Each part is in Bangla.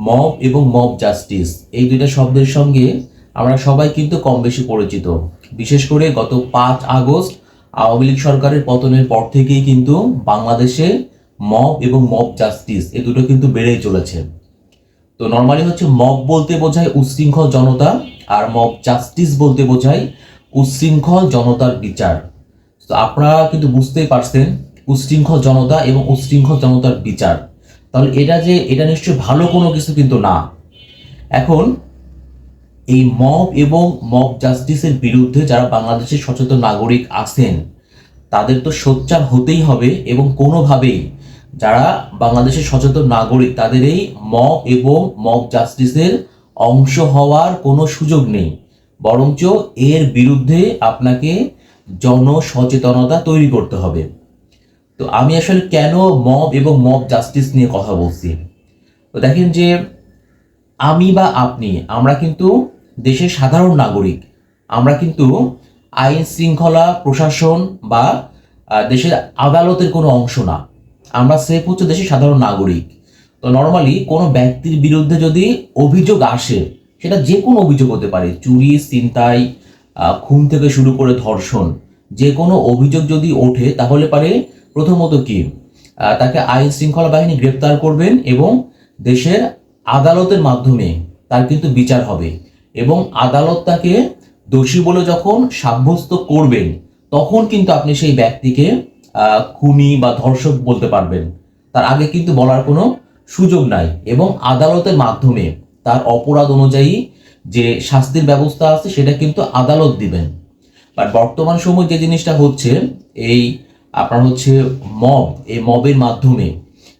মব এবং মব জাস্টিস, এই দুইটা শব্দের সঙ্গে আমরা সবাই কিন্তু কম বেশি পরিচিত। বিশেষ করে গত পাঁচ আগস্ট আওয়ামী লীগ সরকারের পতনের পর থেকেই কিন্তু বাংলাদেশে মব এবং মব জাস্টিস এই দুটো কিন্তু বেড়েই চলেছে। তো নর্মালি হচ্ছে মব বলতে বোঝায় উচ্ছৃঙ্খল জনতা আর মব জাস্টিস বলতে বোঝায় উচ্ছৃঙ্খল জনতার বিচার। তো আপনারা কিন্তু বুঝতেই পারছেন উচ্ছৃঙ্খল জনতা এবং উচ্ছৃঙ্খল জনতার বিচার। তাহলে এটা যে, এটা নিশ্চয়ই ভালো কোনো কিছু কিন্তু না। এখন, এই মব এবং মব জাস্টিসের বিরুদ্ধে যারা বাংলাদেশের সচেতন নাগরিক আছেন, তাদের তো সোচ্চার হতেই হবে এবং কোনোভাবেই যারা বাংলাদেশের সচেতন নাগরিক, তাদের এই মব এবং মব জাস্টিসের অংশ হওয়ার কোনো সুযোগ নেই। বরঞ্চ এর বিরুদ্ধে আপনাকে জনসচেতনতা তৈরি করতে হবে। তো আমি আসলে কেন মব এবং মব জাস্টিস নিয়ে কথা বলছি? তো দেখেন যে আমি বা আপনি, আমরা কিন্তু দেশের সাধারণ নাগরিক, আমরা কিন্তু আইন শৃঙ্খলা প্রশাসন বা দেশের আদালতের কোনো অংশ না। আমরা সেফ হচ্ছে দেশের সাধারণ নাগরিক। তো নর্মালি কোনো ব্যক্তির বিরুদ্ধে যদি অভিযোগ আসে, সেটা যে কোনো অভিযোগ হতে পারে, চুরি, ছিনতাই খুন থেকে শুরু করে ধর্ষণ যে কোনো অভিযোগ যদি ওঠে, তাহলে পারে প্রথমত কি? তাকে আইন শৃঙ্খলা বাহিনী গ্রেপ্তার করবেন এবং দেশের আদালতের মাধ্যমে তার কিন্তু বিচার হবে এবং আদালত তাকে দোষী বলে যখন সাব্যস্ত করবেন, তখন কিন্তু আপনি সেই ব্যক্তিকে খুনি বা ধর্ষক বলতে পারবেন। তার আগে কিন্তু বলার কোনো সুযোগ নাই এবং আদালতের মাধ্যমে তার অপরাধ অনুযায়ী যে শাস্তির ব্যবস্থা আছে সেটা কিন্তু আদালত দিবেন। বাট বর্তমান সময় যে জিনিসটা হচ্ছে, এই আপনার হচ্ছে মব এই মবের মাধ্যমে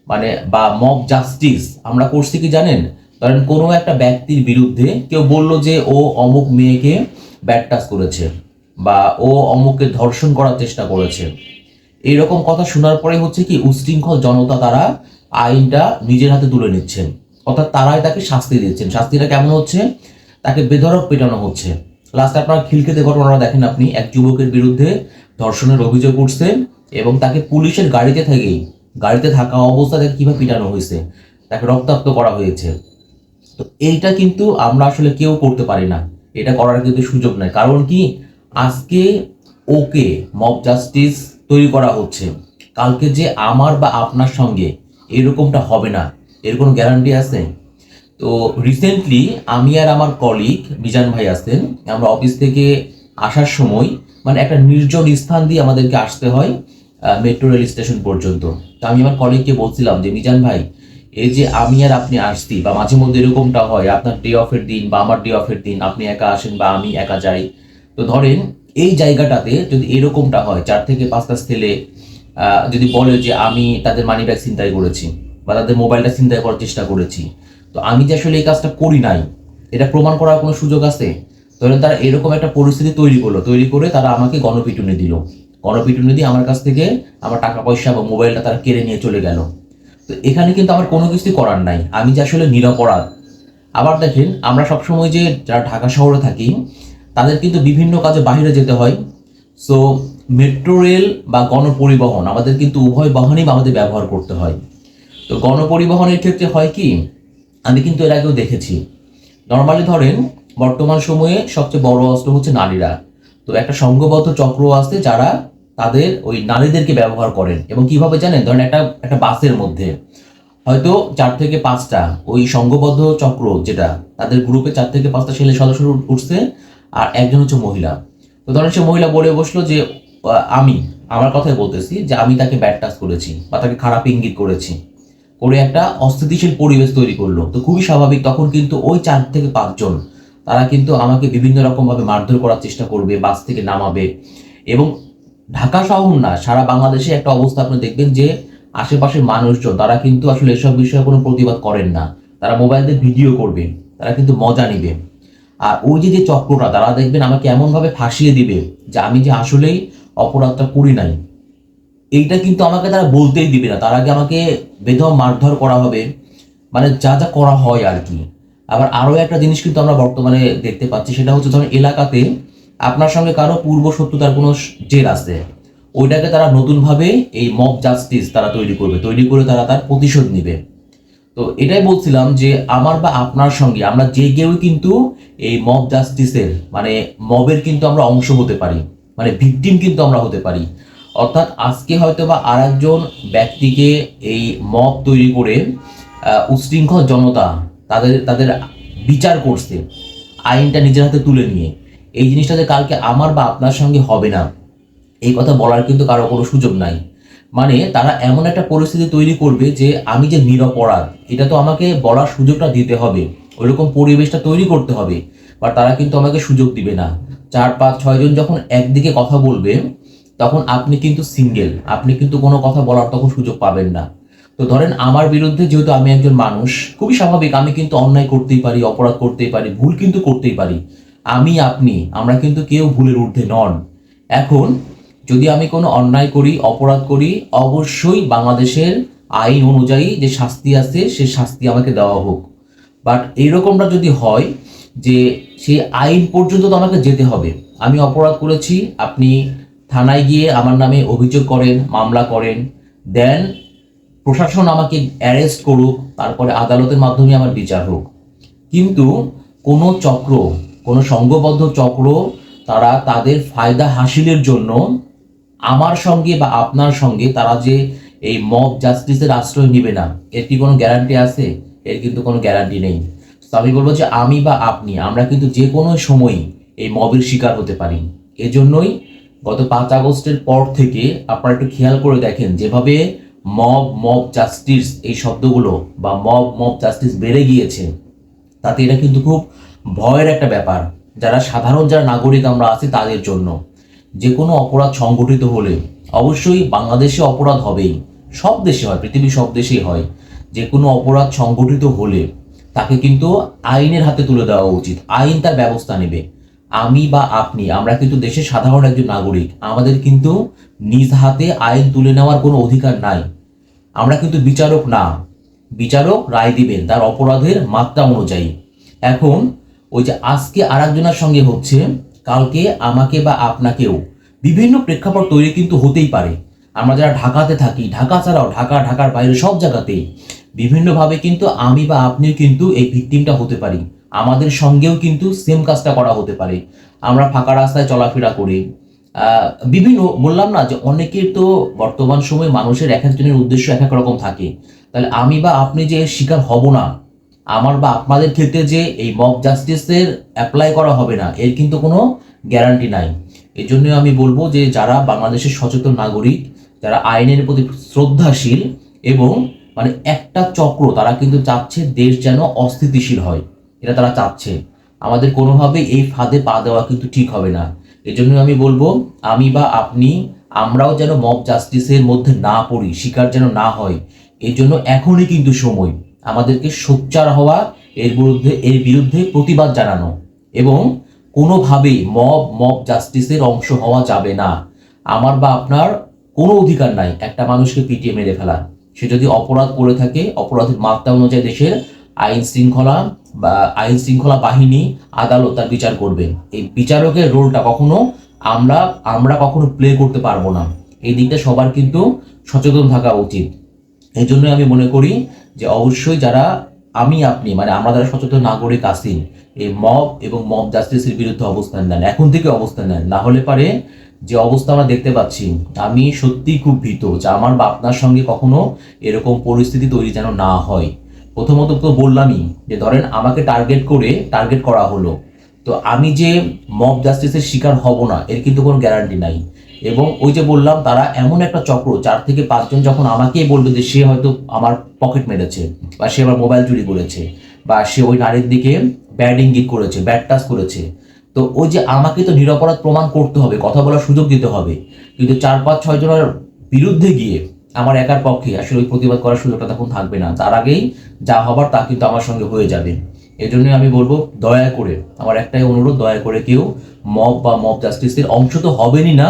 মানে বা মব জাস্টিস আমরা করছি কি জানেন? ধরেন কোনো একটা ব্যক্তির বিরুদ্ধে কেউ বলল যে ও অমুক মেয়েকে ব্যাড করেছে বা ও অমুককে ধর্ষণ করার চেষ্টা করেছে। এইরকম কথা শোনার পরে হচ্ছে কি, উশৃঙ্খল জনতা তারা আইনটা নিজের হাতে তুলে নিচ্ছেন। অর্থাৎ তারাই তাকে শাস্তি দিচ্ছেন। শাস্তিটা কেমন হচ্ছে? তাকে বেধরক পেটানো হচ্ছে। লাস্টে আপনার খিলকেতে ঘটনাটা দেখেন আপনি, এক যুবকের বিরুদ্ধে ধর্ষণের অভিযোগ উঠছে। এবং তাকে পুলিশের গাড়িতে থেকেই, গাড়িতে থাকা অবস্থা থেকে কীভাবে পিটানো হয়েছে, তাকে রক্তাক্ত করা হয়েছে। তো এইটা কিন্তু আমরা আসলে কেউ করতে পারি না। এটা করার কিন্তু সুযোগ নাই। কারণ কি? আজকে ওকে মব জাস্টিস তৈরি করা হচ্ছে। কালকে যে আমার বা আপনার সঙ্গে এরকমটা হবে না, এর কোনো গ্যারান্টি আছে? তো রিসেন্টলি আমি আর আমার কলিগ মিজান ভাই আছেন, আমরা অফিস থেকে আসার সময় মানে একটা নির্জন স্থান দিয়ে আমাদেরকে আসতে হয়। মেট্রো রেল স্টেশন পর্যন্ত। তো আমি আমার কলিগকে বলছিলাম যে, মিজান ভাই, এই যে আমি আর আপনি আসছি বা মাঝে মধ্যে এরকমটা হয়, আপনার ডে অফের দিন বা আমার ডে অফের দিন, আপনি একা আসেন বা আমি একা যাই। তো ধরেন, এই জায়গাটাতে যদি এরকমটা হয়, চার থেকে পাঁচটা ছেলে যদি বলে যে, আমি তাদের মানি ব্যাগ ছিনতাই করেছি বা তাদের মোবাইলটা চিন্তাই করার চেষ্টা করেছি। তো আমি যে আসলে এই কাজটা করি নাই, এটা প্রমাণ করার কোনো সুযোগ আছে? ধরেন তারা এরকম একটা পরিস্থিতি তৈরি করল, তৈরি করে তারা আমাকে গণপিটুনি দিল। গণপিটুনি আমার কাছ থেকে আমার টাকা পয়সা বা মোবাইলটা তারা কেড়ে নিয়ে চলে গেল। তো এখানে কিন্তু আমার কোনো কিছুই করার নাই। আমি যে আসলে নিরপরাধ। আবার দেখেন, আমরা সবসময় যে যারা ঢাকা শহরে থাকি, তাদের কিন্তু বিভিন্ন কাজে বাইরে যেতে হয়। সো মেট্রো রেল বা গণপরিবহন, আমাদের কিন্তু উভয় বাহনই আমাদের ব্যবহার করতে হয়। তো গণপরিবহনের ক্ষেত্রে হয় কি, আমি কিন্তু এর আগেও দেখেছি। নর্মালি ধরেন, বর্তমান সময়ে সবচেয়ে বড় অস্ত্র হচ্ছে নারীরা। তো একটা সংঘবদ্ধ চক্র আছে যারা তাদের ওই নারীদেরকে ব্যবহার করেন এবং কীভাবে জানেন? ধরেন একটা একটা বাসের মধ্যে। হয়তো চার থেকে পাঁচটা ওই সংঘবদ্ধ চক্র যেটা, তাদের গ্রুপে চার থেকে পাঁচটা ছেলে সদস্য উঠছে আর একজন হচ্ছে মহিলা। তো ধরেন সে মহিলা বলে বসল যে আমি, আমার কথাই বলতেছি যে আমি তাকে ব্যাড টাচ করেছি বা তাকে খারাপ ইঙ্গিত করেছি। করে একটা অস্থিতিশীল পরিবেশ তৈরি করল। তো খুবই স্বাভাবিক, তখন কিন্তু ওই চার থেকে পাঁচজন তারা কিন্তু আমাকে বিভিন্ন রকমভাবে মারধর করার চেষ্টা করবে, বাস থেকে নামাবে। এবং ঢাকা শহর না, সারা বাংলাদেশে একটা অবস্থা আপনি দেখবেন যে আশেপাশের মানুষজন, তারা কিন্তু আসলে এসব বিষয়ে কোনো প্রতিবাদ করেন না। তারা মোবাইল ভিডিও করবে, তারা কিন্তু মজা নিবে। আর ওই যে যে চক্রটা, তারা দেখবেন আমাকে এমনভাবে ফাঁসিয়ে দিবে যে আমি যে আসলেই অপরাধটা করি নাই। এইটা কিন্তু আমাকে তারা বলতেই দিবে না। তার আগে আমাকে বেধম মারধর করা হবে। মানে যা যা করা হয় আর কি। আবার আরও একটা জিনিস কিন্তু আমরা বর্তমানে দেখতে পাচ্ছি সেটা হচ্ছে ধরেন এলাকাতে আপনার সঙ্গে কারও পূর্ব শত্রুতার কোনো জের আছে ওইটাকে তারা নতুনভাবে এই মব জাস্টিস তারা তৈরি করবে তৈরি করে তারা তার প্রতিশোধ নিবে। তো এটাই বলছিলাম যে আমার বা আপনার সঙ্গে আমরা যে কেউই কিন্তু এই মব জাস্টিসের মানে মবের কিন্তু আমরা অংশ হতে পারি মানে ভিকটিম কিন্তু আমরা হতে পারি। অর্থাৎ আজকে হয়তো বা আর ব্যক্তিকে এই মব তৈরি করে আহ, উচ্ছৃঙ্খল জনতা তাদের তাদের বিচার করছে, আইনটা নিজের হাতে তুলে নিয়ে। এই জিনিসটা যে কালকে আমার বা আপনার সঙ্গে হবে না, এই কথা বলার কিন্তু কারও কোনো সুযোগ নাই। মানে তারা এমন একটা পরিস্থিতি তৈরি করবে যে আমি যে নিরপরাধ, এটা তো আমাকে বলার সুযোগটা দিতে হবে, ওইরকম পরিবেশটা তৈরি করতে হবে বা তারা কিন্তু আমাকে সুযোগ দিবে না। চার, পাঁচ ছয়জন যখন একদিকে কথা বলবে, তখন আপনি কিন্তু সিঙ্গেল আপনি কিন্তু কোনো কথা বলার তখন সুযোগ পাবেন না। তো ধরেন আমার বিরুদ্ধে যেহেতু আমি একজন মানুষ, খুবই স্বাভাবিক, আমি কিন্তু অন্যায় করতেই পারি, অপরাধ করতেই পারি, ভুল কিন্তু করতেই পারি। আমি, আপনি, আমরা কিন্তু কেউ ভুলের ঊর্ধ্বে নন। এখন, যদি আমি কোনো অন্যায় করি, অপরাধ করি, অবশ্যই বাংলাদেশের আইন অনুযায়ী যে শাস্তি আছে, সে শাস্তি আমাকে দেওয়া হোক। বাট এইরকমটা যদি হয় যে সেই আইন পর্যন্ত তো আমাকে যেতে হবে। আমি অপরাধ করেছি, আপনি থানায় গিয়ে আমার নামে অভিযোগ করেন, মামলা করেন, দেন প্রশাসন আমাকে অ্যারেস্ট করুক, তারপরে আদালতের মাধ্যমে আমার বিচার হোক। কিন্তু কোনো চক্র, কোনো সংঘবদ্ধ চক্র, তারা তাদের ফায়দা হাসিলের জন্য আমার সঙ্গে বা আপনার সঙ্গে তারা যে এই মব জাস্টিসের আশ্রয় নেবে না, এর কি কোনো গ্যারান্টি আছে? এর কিন্তু কোনো গ্যারান্টি নেই। তো আমি বলব যে আমি বা আপনি, আমরা কিন্তু যে কোনো সময়ই এই মবের শিকার হতে পারি। এজন্যই গত পাঁচ আগস্টের পর থেকে আপনারা একটু খেয়াল করে দেখেন, যেভাবে মব মব জাস্টিস এই শব্দগুলো বা মব মব জাস্টিস বেড়ে গিয়েছে, তাতে এটা কিন্তু খুব ভয়ের একটা ব্যাপার। যারা সাধারণ যারা নাগরিক আমরা আছি তাদের জন্য যে কোনো অপরাধ সংগঠিত হলে অবশ্যই বাংলাদেশে অপরাধ হবেই, সব দেশে হয় পৃথিবীর সব দেশেই হয়। যে কোনো অপরাধ সংগঠিত হলে তাকে কিন্তু আইনের হাতে তুলে দেওয়া উচিত, আইন তার ব্যবস্থা নেবে। আমি বা আপনি, আমরা কিন্তু দেশের সাধারণ একজন নাগরিক, আমাদের কিন্তু নিজ হাতে আইন তুলে নেওয়ার কোনো অধিকার নাই। আমরা কিন্তু বিচারক না। বিচারক রায় দিবেন, তার অপরাধের মাত্রা অনুযায়ী। এখন ওই যে আজকে আর একজনের সঙ্গে হচ্ছে, কালকে আমাকে বা আপনাকেও বিভিন্ন প্রেক্ষাপট তৈরি কিন্তু হতেই পারে। আমরা যারা ঢাকাতে থাকি, ঢাকা ছাড়াও ঢাকা, ঢাকার বাইরে সব জায়গাতেই বিভিন্নভাবে কিন্তু আমি বা আপনিও কিন্তু এই ভিকটিমটা হতে পারি। আমাদের সঙ্গেও কিন্তু সেম কাজটা করা হতে পারে। আমরা ফাঁকা রাস্তায় চলাফেরা করি বিভিন্ন বললাম না যে অনেকের তো বর্তমান সময়ে মানুষের এক একজনের উদ্দেশ্য এক এক রকম থাকে। তাহলে আমি বা আপনি যে শিকার হব না, আমার বা আপনাদের ক্ষেত্রে যে এই মব জাস্টিসের অ্যাপ্লাই করা হবে না, এর কিন্তু কোনো গ্যারান্টি নাই। এই জন্য আমি বলব যে যারা বাংলাদেশের সচেতন নাগরিক, যারা আইনের প্রতি শ্রদ্ধাশীল এবং মানে একটা চক্র, তারা কিন্তু চাচ্ছে দেশ যেন অস্থিতিশীল হয়। এটা তারা চাচ্ছে। আমাদের কোনোভাবে এই ফাঁদে পা দেওয়া কিন্তু ঠিক হবে না। এই জন্য আমি বলব, আমি বা আপনি, আমরাও যেন মব জাস্টিসের মধ্যে না পড়ি, শিকার যেন না হয়। এই জন্য এখনই কিন্তু সময় আমাদেরকে সোচ্চার হওয়া, এর বিরুদ্ধে এর বিরুদ্ধে প্রতিবাদ জানানো। এবং কোনোভাবেই মব মব জাস্টিসের অংশ হওয়া যাবে না। আমার বা আপনার কোনো অধিকার নাই একটা মানুষকে পিটিয়ে মেরে ফেলা সে যদি অপরাধ করে থাকে, অপরাধের মাত্রা অনুযায়ী দেশের আইন শৃঙ্খলা বা আইন শৃঙ্খলা বাহিনী আদালত তার বিচার করবে। এই বিচারকের রোলটা কখনো আমরা আমরা কখনো প্লে করতে পারব না। এই দিকটা সবার কিন্তু সচেতন থাকা উচিত। এই জন্য আমি মনে করি যে অবশ্যই যারা আমি, আপনি মানে আমরা যারা সচেতন নাগরিক আছি, এই মব এবং মব জাস্টিসের বিরুদ্ধে অবস্থান নেন, এখন থেকে অবস্থান নেন। না হলে পারে যে অবস্থা আমরা দেখতে পাচ্ছি, আমি সত্যিই খুব ভীত যে আমার বা আপনার সঙ্গে কখনো এরকম পরিস্থিতি তৈরি যেন না হয়। প্রথমত তো বললামই যে ধরেন আমাকে টার্গেট করে টার্গেট করা হলো, তো আমি যে মব জাস্টিসের শিকার হব না, এর কিন্তু কোনো গ্যারান্টি নাই। এবং ওই যে বললাম, তারা এমন একটা চক্র, চার থেকে পাঁচজন যখন আমাকেই বলবে যে সে হয়তো আমার পকেট মেরেছে, বা সে আমার মোবাইল চুরি করেছে, বা সে ওই নারীর দিকে ব্যাড ইঙ্গিত করেছে ব্যাড টাচ করেছে, তো ওই যে আমাকে তো নিরপরাধ প্রমাণ করতে হবে, কথা বলার সুযোগ দিতে হবে। কিন্তু চার, পাঁচ, ছয় জনের বিরুদ্ধে গিয়ে আমার একার পক্ষে আসলে ওই প্রতিবাদ করার সুযোগটা তখন থাকবে না। তার আগেই যা হবার তা কিন্তু আমার সঙ্গে হয়ে যাবে। এজন্য আমি বলব, দয়া করে, আমার একটাই অনুরোধ, দয়া করে কেউ মব বা মব জাস্টিসের অংশ তো হবেনই না।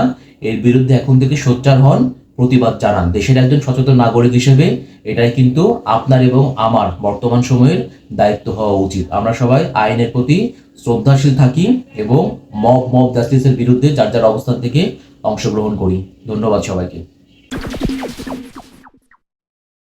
এর বিরুদ্ধে এখন থেকে সোচ্চার হন, প্রতিবাদ জানান। দেশের একজন সচেতন নাগরিক হিসেবে এটাই কিন্তু আপনার এবং আমার বর্তমান সময়ের দায়িত্ব হওয়া উচিত। আমরা সবাই আইনের প্রতি শ্রদ্ধাশীল থাকি এবং মব মব জাস্টিসের বিরুদ্ধে যার যার অবস্থান থেকে অংশগ্রহণ করি। ধন্যবাদ সবাইকে।